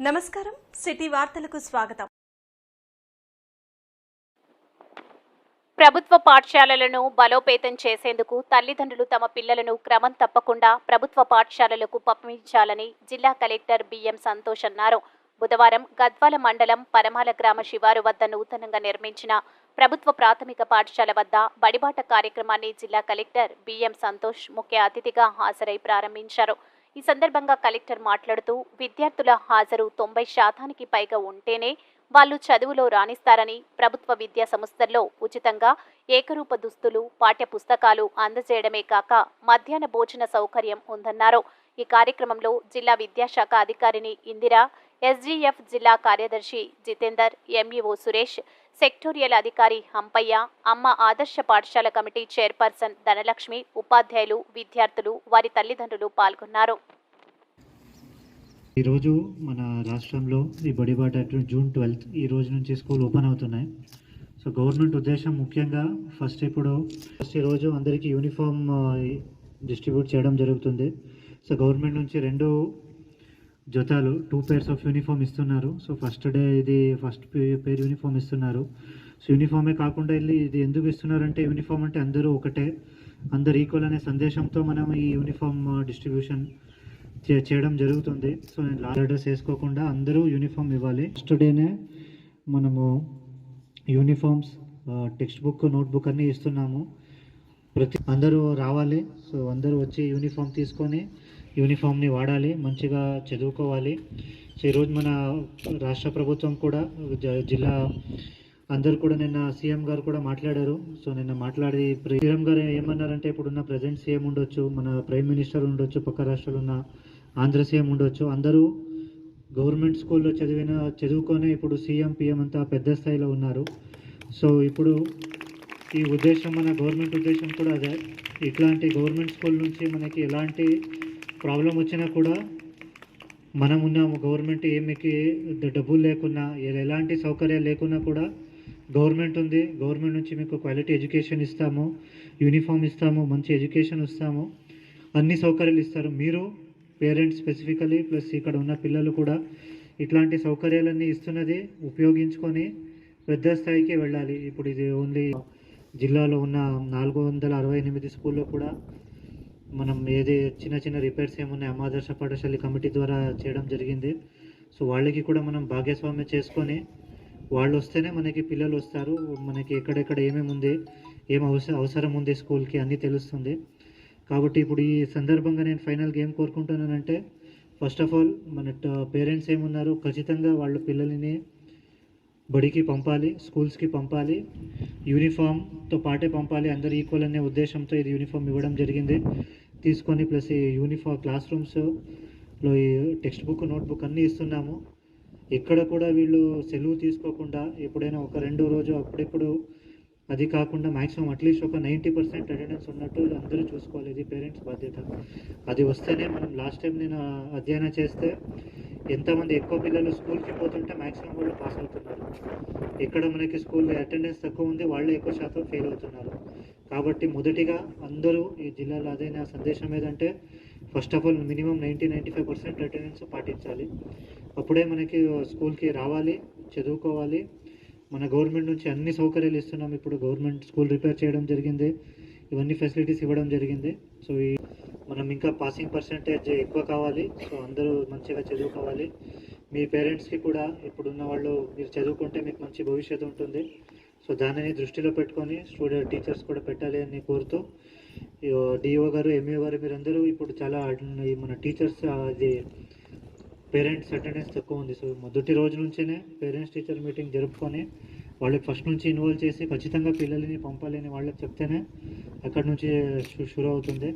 నమస్కారం. సిటీ వార్తలకు స్వాగతం. ప్రభుత్వ పాఠశాలలను బలోపేతం చేసేందుకు తల్లిదండ్రులు తమ పిల్లలను క్రమం తప్పకుండా ప్రభుత్వ పాఠశాలలకు పంపించాలని జిల్లా కలెక్టర్ బిఎం సంతోష్ అన్నారు. బుధవారం గద్వాల మండలం పరమాల గ్రామ శివారు వద్ద నూతనంగా నిర్మించిన ప్రభుత్వ ప్రాథమిక పాఠశాల వద్ద బడిబాట కార్యక్రమాన్ని జిల్లా కలెక్టర్ బిఎం సంతోష్ ముఖ్య అతిథిగా హాజరై ప్రారంభించారు. ఈ సందర్భంగా కలెక్టర్ మాట్లాడుతూ విద్యార్థుల హాజరు తొంభై శాతానికి పైగా ఉంటేనే వాళ్ళు చదువులో రాణిస్తారని ప్రభుత్వ విద్యా సంస్థల్లో ఉచితంగా ఏకరూప దుస్తులు పాఠ్య పుస్తకాలు అందజేయడమే కాక మధ్యాహ్న భోజన సౌకర్యం ఉందన్నారు. ఈ కార్యక్రమంలో జిల్లా విద్యాశాఖ అధికారిని ఇందిర ఎస్జీఎఫ్ జిల్లా కార్యదర్శి జితేందర్ ఎంఈఓ సురేష్ సెక్టోరియల్ అధికారి హంపయ్య అమ్మ ఆదర్శ పాఠశాల కమిటీ చైర్పర్సన్ ధనలక్ష్మి ఉపాధ్యాయులు విద్యార్థులు వారి తల్లిదండ్రులు పాల్గొన్నారు. ఈరోజు మన రాష్ట్రంలో ఈ బడిబాట జూన్ ట్వెల్త్ ఈ రోజు నుంచి స్కూల్ ఓపెన్ అవుతున్నాయి. సో గవర్నమెంట్ ఉద్దేశం ముఖ్యంగా ఫస్ట్ ఇప్పుడు ఫస్ట్ ఈరోజు అందరికీ యూనిఫామ్ డిస్ట్రిబ్యూట్ చేయడం జరుగుతుంది. సో గవర్నమెంట్ నుంచి రెండు జతాలు టూ పేర్స్ ఆఫ్ యూనిఫామ్ ఇస్తున్నారు. సో ఫస్ట్ డే ఇది ఫస్ట్ పేర్ యూనిఫామ్ ఇస్తున్నారు. సో యూనిఫామే కాకుండా వెళ్ళి ఇది ఎందుకు ఇస్తున్నారంటే యూనిఫామ్ అంటే అందరూ ఒకటే. అందరు ఈక్వల్ అనే సందేశంతో మనం ఈ యూనిఫామ్ డిస్ట్రిబ్యూషన్ చేయడం జరుగుతుంది. సో నేను లాస్ట్ వేసుకోకుండా అందరూ యూనిఫామ్ ఇవ్వాలి. ఫస్ట్ డేనే మనము యూనిఫామ్స్ టెక్స్ట్ బుక్ నోట్బుక్ అన్నీ ఇస్తున్నాము. ప్రతి అందరూ రావాలి. సో అందరూ వచ్చి యూనిఫామ్ తీసుకొని యూనిఫామ్ని వాడాలి. మంచిగా చదువుకోవాలి. సో ఈరోజు మన రాష్ట్ర ప్రభుత్వం కూడా జ- జిల్లా అందరు కూడా నిన్న సీఎం గారు కూడా మాట్లాడారు. సో నిన్న మాట్లాడి సీఎం గారు ఏమన్నారంటే ఇప్పుడున్న ప్రజెంట్ సీఎం ఉండొచ్చు మన ప్రైమ్ మినిస్టర్ ఉండొచ్చు పక్క రాష్ట్రాలు ఉన్న ఆంధ్ర సీఎం ఉండొచ్చు. అందరూ గవర్నమెంట్ స్కూల్లో చదివిన చదువుకొనే ఇప్పుడు సీఎం పిఎం అంతా పెద్ద స్థాయిలో ఉన్నారు. సో ఇప్పుడు ఈ ఉద్దేశం మన గవర్నమెంట్ ఉద్దేశం కూడా అదే. ఇట్లాంటి గవర్నమెంట్ స్కూల్ నుంచి మనకి ఎలాంటి ప్రాబ్లం వచ్చినా కూడా మనం ఉన్నాము. గవర్నమెంట్ ఏమికి డబ్బులు లేకున్నా ఎలాంటి సౌకర్యాలు లేకున్నా కూడా గవర్నమెంట్ ఉంది. గవర్నమెంట్ నుంచి మీకు క్వాలిటీ ఎడ్యుకేషన్ ఇస్తాము. యూనిఫామ్ ఇస్తాము. మంచి ఎడ్యుకేషన్ ఇస్తాము. అన్ని సౌకర్యాలు ఇస్తారు. మీరు పేరెంట్స్ స్పెసిఫికలీ ప్లస్ ఇక్కడ ఉన్న పిల్లలు కూడా ఇట్లాంటి సౌకర్యాలన్నీ ఇస్తున్నది ఉపయోగించుకొని పెద్ద స్థాయికి వెళ్ళాలి. ఇప్పుడు ఇది ఓన్లీ జిల్లాలో ఉన్న నాలుగు వందల అరవై ఎనిమిది స్కూల్లో కూడా మనం ఏది చిన్న చిన్న రిపేర్స్ ఏమున్నాయి అమాదర్శ పాఠశాల కమిటీ ద్వారా చేయడం జరిగింది. సో వాళ్ళకి కూడా మనం భాగస్వామ్యం చేసుకొని వాళ్ళు వస్తేనే మనకి పిల్లలు వస్తారు. మనకి ఎక్కడెక్కడ ఏమేమి ఉంది ఏం అవసరం అవసరం ఉంది స్కూల్కి అన్నీ తెలుస్తుంది. కాబట్టి ఇప్పుడు ఈ సందర్భంగా నేను ఫైనల్గా ఏం కోరుకుంటున్నానంటే ఫస్ట్ ఆఫ్ ఆల్ మన పేరెంట్స్ ఏమున్నారు? ఖచ్చితంగా వాళ్ళ పిల్లల్ని బడికి పంపాలి స్కూల్స్కి పంపాలి యూనిఫామ్తో పాటే పంపాలి. అందరు ఈక్వల్ అనే ఉద్దేశంతో ఇది యూనిఫామ్ ఇవ్వడం జరిగింది. తీసుకొని ప్లస్ ఈ యూనిఫామ్ క్లాస్ రూమ్స్లో ఈ టెక్స్ట్ బుక్ నోట్బుక్ అన్నీ ఇస్తున్నాము. ఎక్కడ కూడా వీళ్ళు సెలవు తీసుకోకుండా ఎప్పుడైనా ఒక రెండో రోజు అప్పుడెప్పుడు అది కాకుండా మ్యాక్సిమం అట్లీస్ట్ ఒక నైంటీ పర్సెంట్ అటెండెన్స్ ఉన్నట్టు అందరూ చూసుకోవాలి. ఇది పేరెంట్స్ బాధ్యత. అది వస్తేనే మనం లాస్ట్ టైం నేను అధ్యయనం చేస్తే ఎంతమంది ఎక్కువ పిల్లలు స్కూల్కి పోతుంటే మ్యాక్సిమం వాళ్ళు పాస్ అవుతున్నారు. ఇక్కడ మనకి స్కూల్లో అటెండెన్స్ తక్కువ ఉంది వాళ్ళే ఎక్కువ శాతం ఫెయిల్ అవుతున్నారు. కాబట్టి మొదటిగా అందరూ ఈ జిల్లాలో అదే నా సందేశం ఏదంటే first of all minimum ninety ninety five percent attendance పాటించాలి. అప్పుడే మనకి స్కూల్కి రావాలి చదువుకోవాలి మన గవర్నమెంట్ నుంచి అన్ని సౌకర్యాలు ఇస్తున్నాం. ఇప్పుడు గవర్నమెంట్ స్కూల్ రిపేర్ చేయడం జరిగింది. ఇవన్నీ ఫెసిలిటీస్ ఇవ్వడం జరిగింది. సో ఈ మనం ఇంకా పాసింగ్ పర్సంటేజ్ ఎక్కువ కావాలి. సో అందరూ మంచిగా చదువుకోవాలి. మీ పేరెంట్స్కి కూడా ఇప్పుడున్న వాళ్ళు మీరు చదువుకుంటే మీకు మంచి భవిష్యత్తు ఉంటుంది. సో దానిని దృష్టిలో పెట్టుకొని స్టూడెంట్ టీచర్స్ కూడా పెట్టాలి అని కోరుతూ డిఓ గారు ఎంఏ గారు మీరందరూ ఇప్పుడు చాలా మన టీచర్స్ అది పేరెంట్స్ అటెండెన్స్ తక్కువ ఉంది. సో మొదటి రోజు నుంచేనే పేరెంట్స్ టీచర్ మీటింగ్ జరుపుకొని వాళ్ళకి ఫస్ట్ నుంచి ఇన్వాల్వ్ చేసి ఖచ్చితంగా పిల్లల్ని పంపాలి అని వాళ్ళకి చెప్తేనే అక్కడ నుంచి షు- షురు అవుతుంది.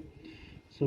సో